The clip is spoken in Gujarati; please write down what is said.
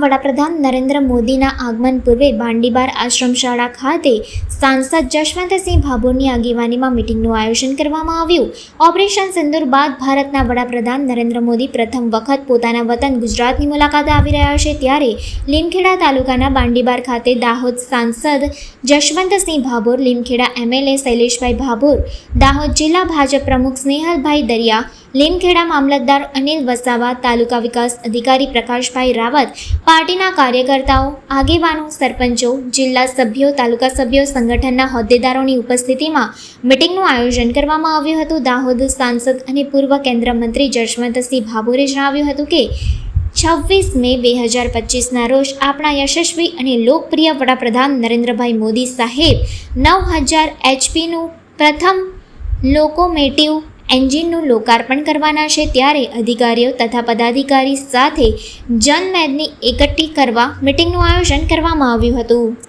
વડાપ્રધાન નરેન્દ્ર મોદીના આગમન પૂર્વે બાંડીબાર આશ્રમ શાળા ખાતે સાંસદ જશવંતસિંહ ભાભોરની આગેવાનીમાં મિટિંગનું આયોજન કરવામાં આવ્યું. ઓપરેશન સિંદુર બાદ ભારતના વડાપ્રધાન નરેન્દ્ર મોદી પ્રથમ વખત પોતાના વતન ગુજરાતની મુલાકાતે આવી રહ્યા છે ત્યારે લીમખેડા તાલુકાના બાંડીબાર ખાતે દાહોદ સાંસદ જશવંતસિંહ ભાભોર, લીમખેડા એમએલએ શૈલેષભાઈ ભાભોર, દાહોદ જિલ્લા ભાજપ પ્રમુખ સ્નેહલભાઈ દરિયા લીમખેડા મામલતદાર અનિલ વસાવા, તાલુકા વિકાસ અધિકારી પ્રકાશભાઈ રાવત, પાર્ટીના કાર્યકર્તાઓ, આગેવાનો, સરપંચો, જિલ્લા સભ્યો, તાલુકા સભ્યો, સંગઠનના હોદ્દેદારોની ઉપસ્થિતિમાં મિટિંગનું આયોજન કરવામાં આવ્યું હતું. દાહોદ સાંસદ અને પૂર્વ કેન્દ્ર મંત્રી જશવંતસિંહ ભાભોરે જણાવ્યું હતું કે, છવ્વીસ મે બે હજાર પચીસના રોજ આપણા યશસ્વી અને લોકપ્રિય વડાપ્રધાન નરેન્દ્રભાઈ મોદી સાહેબ નવ હજાર એચપીનું પ્રથમ લોકોમેટિવ એન્જિનનું લોકાર્પણ કરવાના છે ત્યારે અધિકારીઓ તથા પદાધિકારી સાથે જનમેદની એકઠી કરવા મિટિંગનું આયોજન કરવામાં આવ્યું હતું.